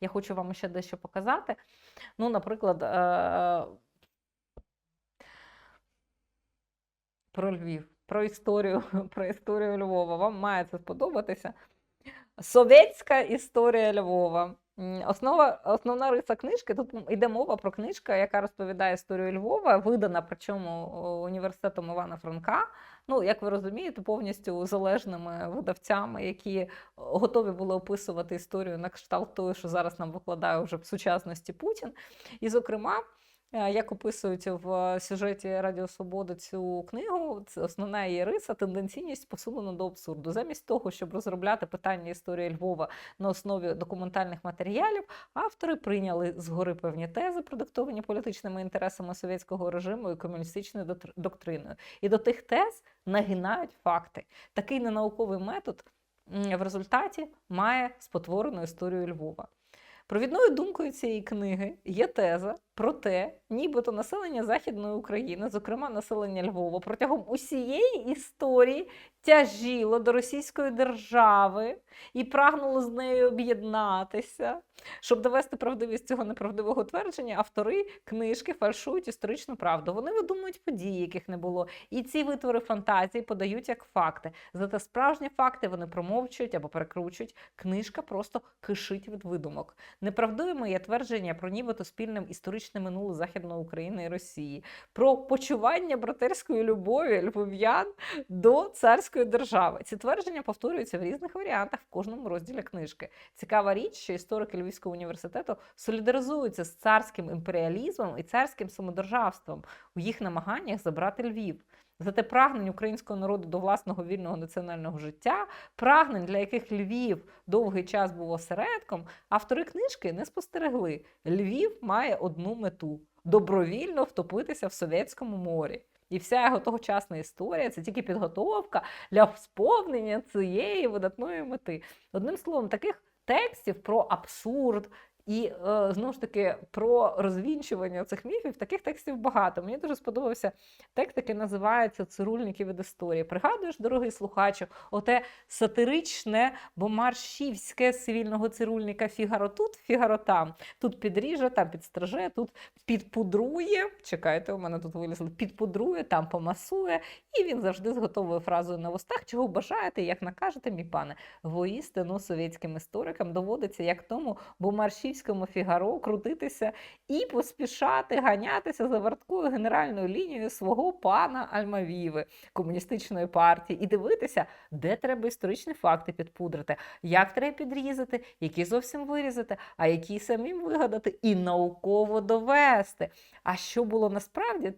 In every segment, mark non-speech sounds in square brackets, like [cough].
я хочу вам ще дещо показати. Ну, наприклад, е, про Львів, про історію, [laughs] про історію Львова. Вам має це сподобатися. Совєтська історія Львова. Основа, основна риса книжки. Тут йде мова про книжку, яка розповідає історію Львова, видана причому о, університетом Івана Франка. Ну, як ви розумієте, повністю залежними видавцями, які готові були описувати історію на кшталт того, що зараз нам викладає вже в сучасності Путін. І, зокрема, е, як описують в сюжеті Радіо Свобода цю книгу, це основна її риса тенденційність посунена до абсурду. Замість того, щоб розробляти питання історії Львова на основі документальних матеріалів, автори прийняли згори певні тези, продиктовані політичними інтересами совєтського режиму і комуністичною доктриною. І до тих тез нагинають факти. Такий ненауковий метод в результаті має спотворену історію Львова. Провідною думкою цієї книги є теза про те, нібито населення Західної України, зокрема населення Львова, протягом усієї історії тяжіло до Російської держави і прагнуло з нею об'єднатися. Щоб довести правдивість цього неправдивого твердження, автори книжки фальшують історичну правду. Вони видумують події, яких не було, і ці витвори фантазії подають як факти. Зате справжні факти вони промовчують або перекручують. Книжка просто кишить від видумок. Неправдивими є твердження про нібито спільне історичне минуле Західної України і Росії, про почування братерської любові львов'ян до царської держави. Ці твердження повторюються в різних варіантах в кожному розділі книжки. Цікава річ, що історики Львівського університету солідаризуються з царським імперіалізмом і царським самодержавством у їх намаганнях забрати Львів. Зате прагнень українського народу до власного вільного національного життя, прагнень, для яких Львів довгий час був осередком, автори книжки не спостерегли. Львів має одну мету добровільно втопитися в Совєтському морі. І вся його тогочасна історія це тільки підготовка для сповнення цієї видатної мети. Одним словом, таких текстів про абсурд. І е, знову ж таки про розвінчування цих міфів таких текстів багато. Мені дуже сподобався текст, який називається Цирульники від історії. Пригадуєш, дорогий слухачу, оте сатиричне бомаршівське з цивільного цирульника Фігаро тут, Фігаро там. Тут підріже, там підстриже, тут підпудрує. Чекайте, у мене тут вилізли, підпудрує, там помасує. І він завжди з готовою фразою на вустах, чого бажаєте, як накажете, мій пане. Воістину совєтським історикам доводиться, як тому бомаршівському фігаро, крутитися і поспішати ганятися за варткою генеральною лінією свого пана Альмавіви, комуністичної партії, і дивитися, де треба історичні факти підпудрити, як треба підрізати, які зовсім вирізати, а які самим вигадати і науково довести. А що було насправді?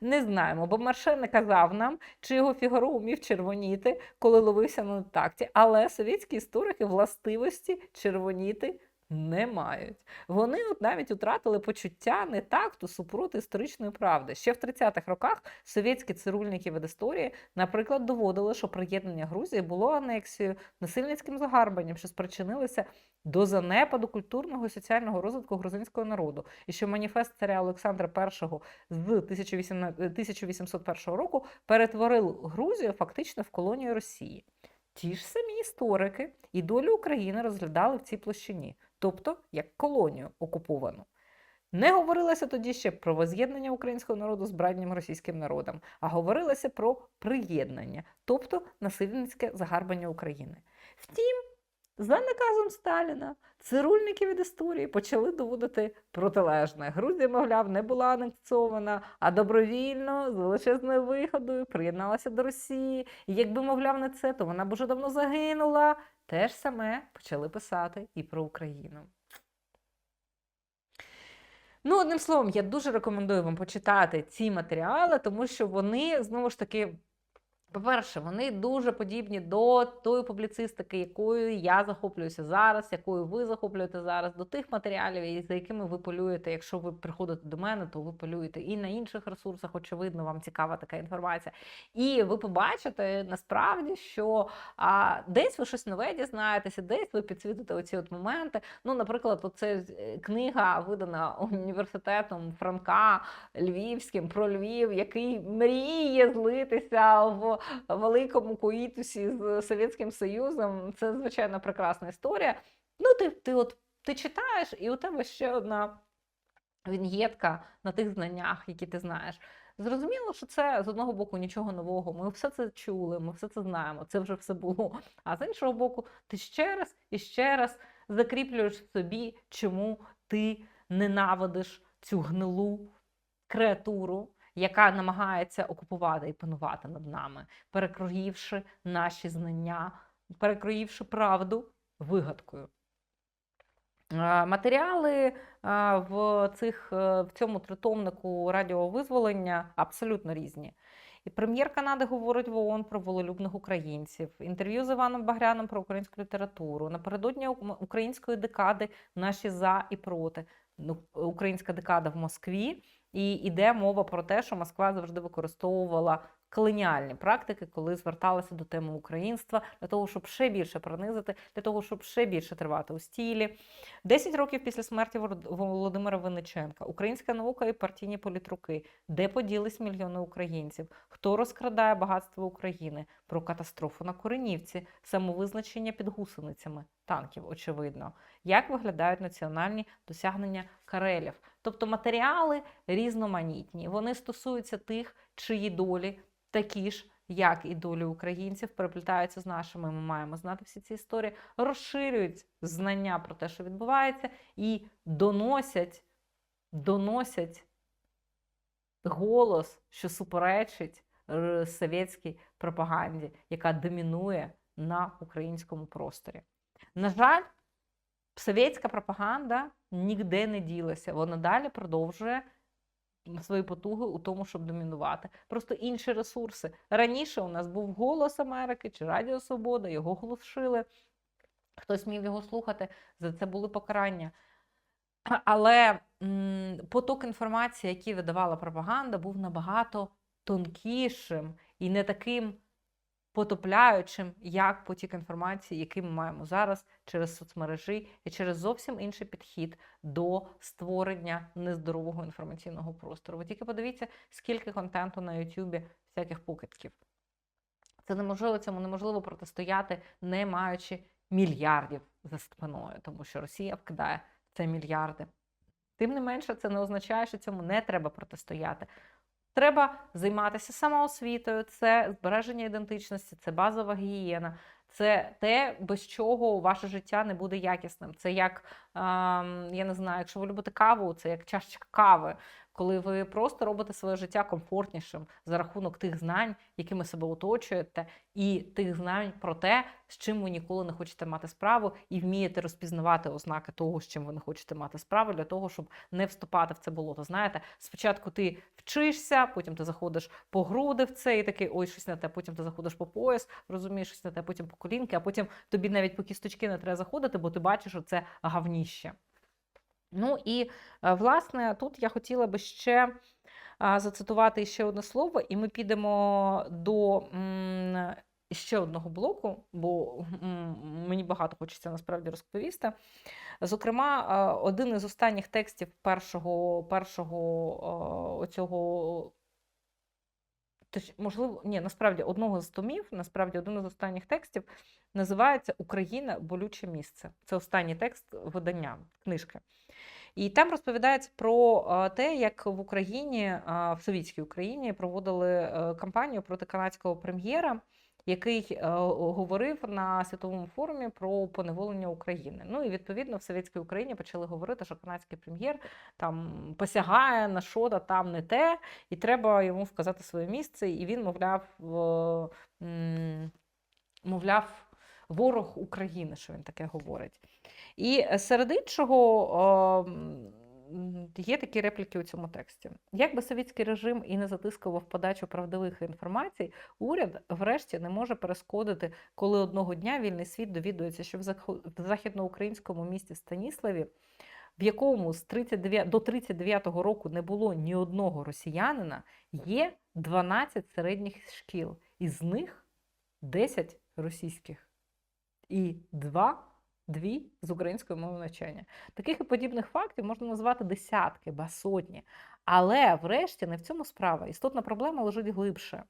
Не знаємо, бо Марше не казав нам, чи його фігаро умів червоніти, коли ловився на такті. Але совєтські історики властивості червоніти не мають. Вони от навіть втратили почуття не такту супроти історичної правди. Ще в 30-х роках совєтські цирульники від історії, наприклад, доводили, що приєднання Грузії було анексією, насильницьким загарбанням, що спричинилося до занепаду культурного і соціального розвитку грузинського народу, і що маніфест царя Олександра І з 1800 1801 року перетворив Грузію фактично в колонію Росії. Ті ж самі історики і долю України розглядали в цій площині, тобто як колонію окуповану. Не говорилося тоді ще про воз'єднання українського народу з братнім російським народом, а говорилося про приєднання, тобто насильницьке загарбання України. Втім, за наказом Сталіна цирульники від історії почали доводити протилежне. Грузія, мовляв, не була анексована, а добровільно з величезною вигодою приєдналася до Росії. І якби, мовляв, не це, то вона б уже давно загинула. Те ж саме почали писати і про Україну. Ну, одним словом, я дуже рекомендую вам почитати ці матеріали, тому що вони знову ж таки. По-перше, вони дуже подібні до тої публіцистики, якою я захоплююся зараз, якою ви захоплюєте зараз, до тих матеріалів, за якими ви полюєте. Якщо ви приходите до мене, то ви полюєте і на інших ресурсах, очевидно, вам цікава така інформація. І ви побачите насправді, що а, десь ви щось нове дізнаєтеся, десь ви підсвітите оці от моменти. Ну, наприклад, оце е, книга видана університетом Франка Львівським про Львів, який мріє злитися в великому коїтусі з Совєтським Союзом. Це звичайно прекрасна історія. Ну, ти, ти от ти читаєш, і у тебе ще одна віньєтка на тих знаннях, які ти знаєш. Зрозуміло, що це з одного боку нічого нового. Ми все це чули, ми все це знаємо, це вже все було. А з іншого боку, ти ще раз і ще раз закріплюєш собі, чому ти ненавидиш цю гнилу креатуру, яка намагається окупувати і панувати над нами, перекроївши наші знання, перекроївши правду вигадкою. Е, Матеріали е, в, цих, е, в цьому тритомнику радіовизволення абсолютно різні. І прем'єр Канади говорить в ООН про волелюбних українців, інтерв'ю з Іваном Багряном про українську літературу. Напередодні української декади наші за і проти. Ну, Українська декада в Москві. І йде мова про те, що Москва завжди використовувала колоніальні практики, коли зверталася до теми українства для того, щоб ще більше пронизити, для того, щоб ще більше тривати у стілі. Десять років після смерті Волод- Володимира Винниченка, українська наука і партійні політруки, де поділись мільйони українців, хто розкрадає багатство України, про катастрофу на Коренівці, самовизначення під гусеницями танків, очевидно, як виглядають національні досягнення Карелів. Тобто матеріали різноманітні, вони стосуються тих, чиї долі такі ж, як і долі українців, переплітаються з нашими. Ми маємо знати всі ці історії, розширюють знання про те, що відбувається, і доносять, доносять голос, що суперечить е, совєтській пропаганді, яка домінує на українському просторі. На жаль, совєтська пропаганда ніде не ділася. Вона далі продовжує свої потуги у тому, щоб домінувати. Просто інші ресурси. Раніше у нас був голос Америки чи Радіо Свобода, його глушили. Хтось міг його слухати, за це були покарання. Але м, поток інформації, який видавала пропаганда, був набагато тонкішим і не таким потопляючим, як потік інформації, який ми маємо зараз через соцмережі і через зовсім інший підхід до створення нездорового інформаційного простору. Ви тільки подивіться, скільки контенту на Ютубі всяких покидьків. Це неможливо, цьому неможливо протистояти, не маючи мільярдів за спиною, тому що Росія вкидає це мільярди. Тим не менше, це не означає, що цьому не треба протистояти. Треба займатися самоосвітою, це збереження ідентичності, це базова гігієна, це те, без чого ваше життя не буде якісним. Це як, я не знаю, якщо ви любите каву, це як чашечка кави, коли ви просто робите своє життя комфортнішим за рахунок тих знань, якими себе оточуєте, і тих знань про те, з чим ви ніколи не хочете мати справу, і вмієте розпізнавати ознаки того, з чим ви не хочете мати справу, для того, щоб не вступати в це болото. Знаєте, спочатку ти вчишся, потім ти заходиш по груди в це, і такий ой, щось не те, потім ти заходиш по пояс, розумієш, щось не те, потім по колінки, а потім тобі навіть по кісточки не треба заходити, бо ти бачиш, що це гавніще. Ну і е, власне тут я хотіла би ще зацитувати ще одне слово, і ми підемо до ще одного блоку, бо мені багато хочеться насправді розповісти. Зокрема, один із останніх текстів першого, першого а, оцього. Можливо, ні, насправді одного з томів, насправді один з останніх текстів називається Україна болюче місце. Це останній текст видання книжки. І там розповідається про те, як в Україні, в совітській Україні, проводили е, кампанію проти канадського прем'єра, який е, говорив на світовому форумі про поневолення України. Ну і відповідно в совєтській Україні почали говорити, що канадський прем'єр там посягає на що то там не те, і треба йому вказати своє місце. І він, мовляв, мовляв, ворог України, що він таке говорить. І серед іншого м, є такі репліки у цьому тексті. Як би совєтський режим і не затискував подачу правдивих інформацій, уряд врешті не може перешкодити, коли одного дня вільний світ довідується, що в західноукраїнському місті Станіславі, в якому з 39, до 39-го року не було ні одного росіянина, є 12 середніх шкіл, із них 10 російських і 2 дві з української мови навчання. Таких і подібних фактів можна назвати десятки, ба сотні. Але врешті не в цьому справа. Істотна проблема лежить глибше.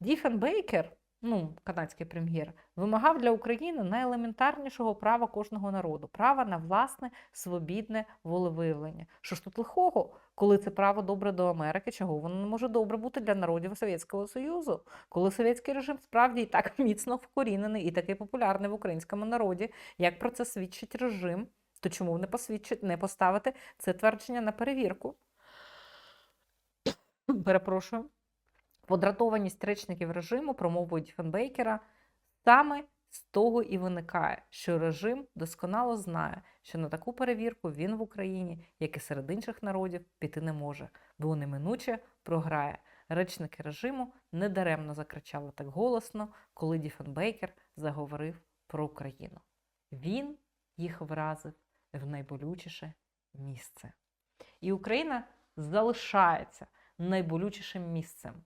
Діфенбейкер ну, канадський прем'єр, вимагав для України найелементарнішого права кожного народу права на власне свобідне волевиявлення. Що ж тут лихого, коли це право добре до Америки, чого воно не може добре бути для народів Совєтського Союзу, коли совєтський режим справді і так [laughs] міцно вкорінений і такий популярний в українському народі, як про це свідчить режим, то чому не посвідчить, не поставити це твердження на перевірку? Перепрошую. Подратованість речників режиму, промовою Діфенбейкера, саме з того і виникає, що режим досконало знає, що на таку перевірку він в Україні, як і серед інших народів, піти не може, бо неминуче програє. Речники режиму недаремно закричали так голосно, коли Діфенбейкер заговорив про Україну. Він їх вразив в найболючіше місце. І Україна залишається найболючішим місцем.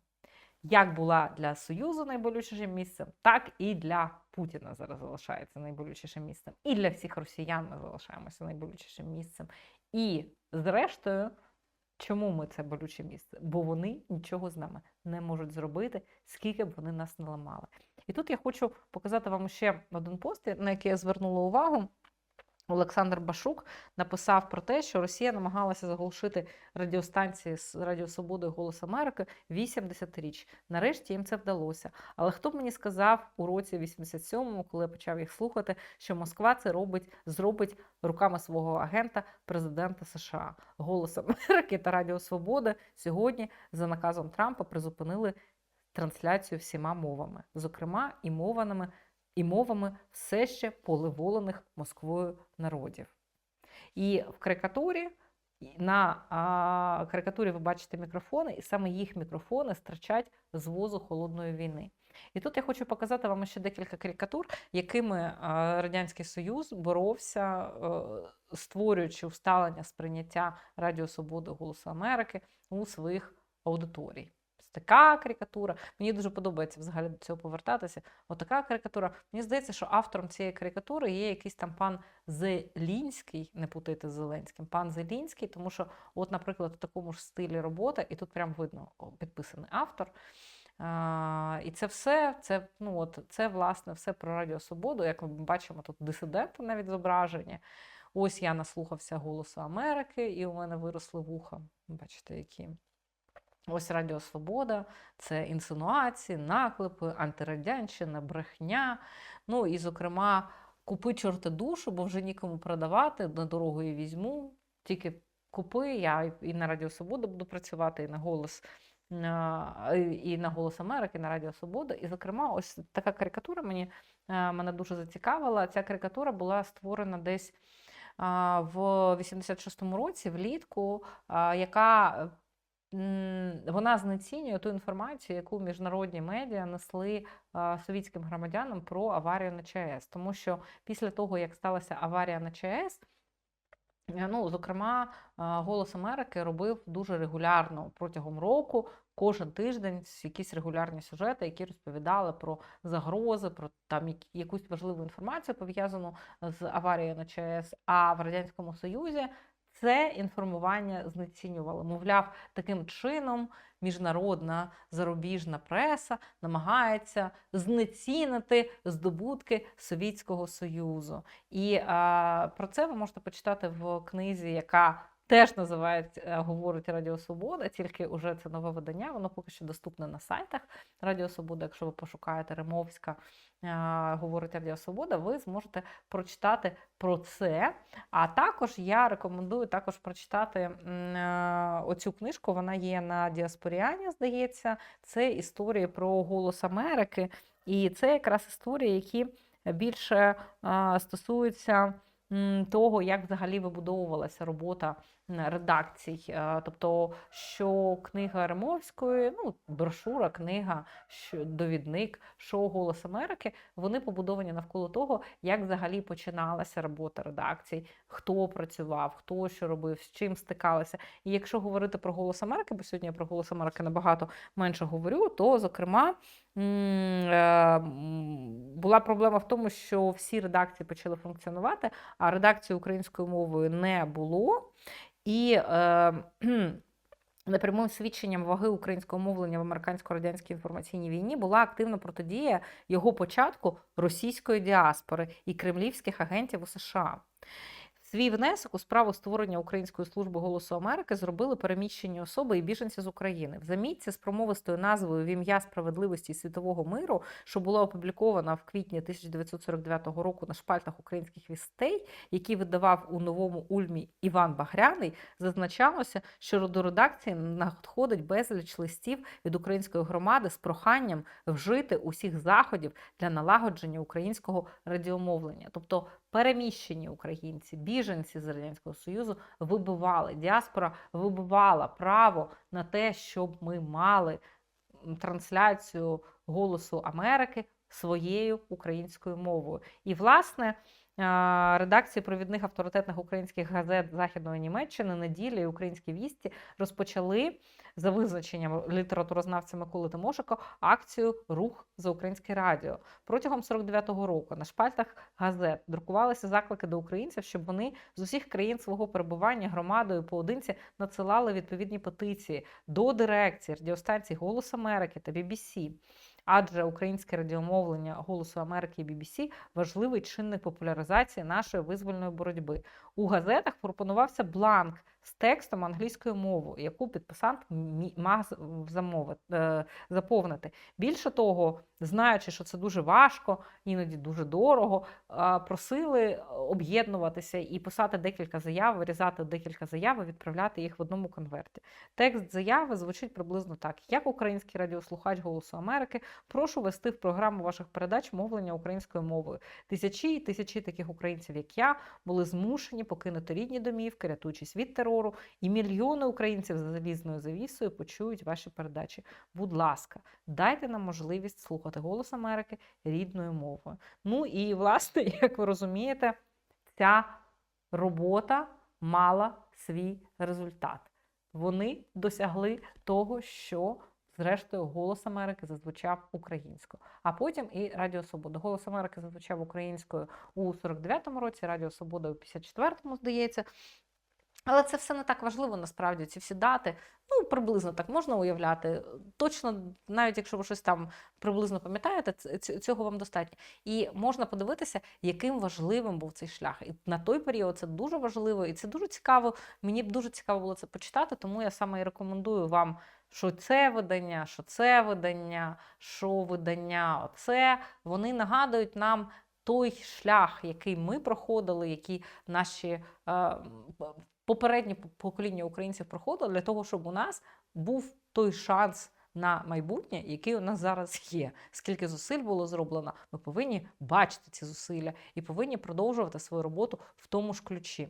Як була для Союзу найболючішим місцем, так і для Путіна зараз залишається найболючішим місцем. І для всіх росіян ми залишаємося найболючішим місцем. І, зрештою, чому ми це болюче місце? Бо вони нічого з нами не можуть зробити, скільки б вони нас не ламали. І тут я хочу показати вам ще один пост, на який я звернула увагу. Олександр Башук написав про те, що Росія намагалася заглушити радіостанції з Радіо Свободи Голос Америки 80 річ. Нарешті їм це вдалося. Але хто б мені сказав у році 87-му, коли я почав їх слухати, що Москва це робить, зробить руками свого агента президента США. Голос Америки та Радіо Свобода сьогодні за наказом Трампа призупинили трансляцію всіма мовами, зокрема і мовами і мовами все ще поливолених Москвою народів. І в карикатурі на а, карикатурі ви бачите мікрофони, і саме їх мікрофони стирчать з возу холодної війни. І тут я хочу показати вам ще декілька карикатур, якими Радянський Союз боровся, а, створюючи вставлення сприйняття Радіо Свободи Голосу Америки у своїх аудиторій така карикатура. Мені дуже подобається взагалі до цього повертатися. Отака карикатура. Мені здається, що автором цієї карикатури є якийсь там пан Зелінський, не путайте з Зеленським, пан Зелінський, тому що, от, наприклад, в такому ж стилі робота, і тут прям видно підписаний автор. А, І це все, це, ну от, це, власне, все про Радіо Свободу. Як ми бачимо, тут дисиденти навіть зображені. Ось я наслухався Голосу Америки, і у мене виросли вуха. Бачите, які. Ось Радіо Свобода, це інсинуації, наклепи, антирадянщина, брехня. Ну і, зокрема, купи чорти душу, бо вже нікому продавати, на дорогу її візьму. Тільки купи, я і на Радіо Свобода буду працювати, і на голос. І на Голос Америки, і на Радіо Свобода. І, зокрема, ось така карикатура мені мене дуже зацікавила. Ця карикатура була створена десь в 86-му році, влітку, яка вона знецінює ту інформацію, яку міжнародні медіа несли совітським громадянам про аварію на ЧАЕС. Тому що після того, як сталася аварія на ЧАЕС, е, ну, зокрема, Голос Америки робив дуже регулярно протягом року. Кожен тиждень якісь регулярні сюжети, які розповідали про загрози, про там якусь важливу інформацію пов'язану з аварією на ЧАЕС. А в радянському Союзі це інформування знецінювало. Мовляв, таким чином міжнародна зарубіжна преса намагається знецінити здобутки Совєтського Союзу. І а, про це ви можете почитати в книзі, яка Теж називають, е, говорить Радіо Свобода, тільки вже це нове видання, воно поки що доступне на сайтах Радіо Свобода. Якщо ви пошукаєте Римовська, е, говорить Радіо Свобода, ви зможете прочитати про це. А також я рекомендую також прочитати е, оцю книжку. Вона є на Діаспоріані, здається. Це історії про Голос Америки. І це якраз історії, які більше стосуються того, як взагалі вибудовувалася робота редакцій. Е, тобто, що книга Римовської, ну, брошура, книга, що довідник, шоу Голос Америки, вони побудовані навколо того, як взагалі починалася робота редакцій, хто працював, хто що робив, з чим стикалися. І якщо говорити про Голос Америки, бо сьогодні я про Голос Америки набагато менше говорю, то зокрема. Е, була проблема в тому, що всі редакції почали функціонувати, а редакції українською мовою не було. І е, Непрямим свідченням ваги українського мовлення в американсько-радянській інформаційній війні була активна протидія його початку російської діаспори і кремлівських агентів у США. Свій внесок у справу створення Української служби голосу Америки зробили переміщені особи і біженці з України. В замітці з промовистою назвою В ім'я справедливості і світового миру, що була опублікована в квітні 1949 року на шпальтах українських вістей, які видавав у новому Ульмі Іван Багряний, зазначалося, що до редакції надходить безліч листів від української громади з проханням вжити усіх заходів для налагодження українського радіомовлення, тобто переміщені українці, біженці з радянського союзу вибивали діаспора, вибивала право на те, щоб ми мали трансляцію голосу Америки своєю українською мовою. І власне. Редакції провідних авторитетних українських газет Західної Німеччини неділі і українські вісті розпочали за визначенням літературознавця Миколи Тимошика акцію Рух за українське радіо. Протягом 49-го року на шпальтах газет друкувалися заклики до українців, щоб вони з усіх країн свого перебування громадою поодинці надсилали відповідні петиції до дирекції радіостанцій Голос Америки та BBC. Адже українське радіомовлення Голосу Америки і BBC важливий чинник популяризації нашої визвольної боротьби. У газетах пропонувався бланк з текстом англійською мовою, яку підписант мав замовити, е, заповнити. Більше того, знаючи, що це дуже важко, іноді дуже дорого, просили об'єднуватися і писати декілька заяв, вирізати декілька заяв і відправляти їх в одному конверті. Текст заяви звучить приблизно так: як український радіослухач Голосу Америки, прошу вести в програму ваших передач мовлення українською мовою. Тисячі і тисячі таких українців, як я, були змушені покинути рідні домівки, рятуючись від терору, і мільйони українців за залізною завісою почують ваші передачі. Будь ласка, дайте нам можливість слухати голос Америки рідною мовою. Ну і власне, [laughs] як ви розумієте, ця робота мала свій результат. Вони досягли того, що зрештою голос Америки зазвучав українською. А потім і Радіо Свобода. Голос Америки зазвучав українською у 49-му році, Радіо Свобода у 54-му, здається. Але це все не так важливо насправді. Ці всі дати, ну приблизно так можна уявляти. Точно, навіть якщо ви щось там приблизно пам'ятаєте, цього вам достатньо. І можна подивитися, яким важливим був цей шлях. І на той період це дуже важливо, і це дуже цікаво. Мені б дуже цікаво було це почитати, тому я саме і рекомендую вам. Що це видання, що це видання, що видання, оце вони нагадують нам той шлях, який ми проходили, який наші е, п- попередні покоління українців проходило для того, щоб у нас був той шанс на майбутнє, який у нас зараз є. Скільки зусиль було зроблено, ми повинні бачити ці зусилля і повинні продовжувати свою роботу в тому ж ключі.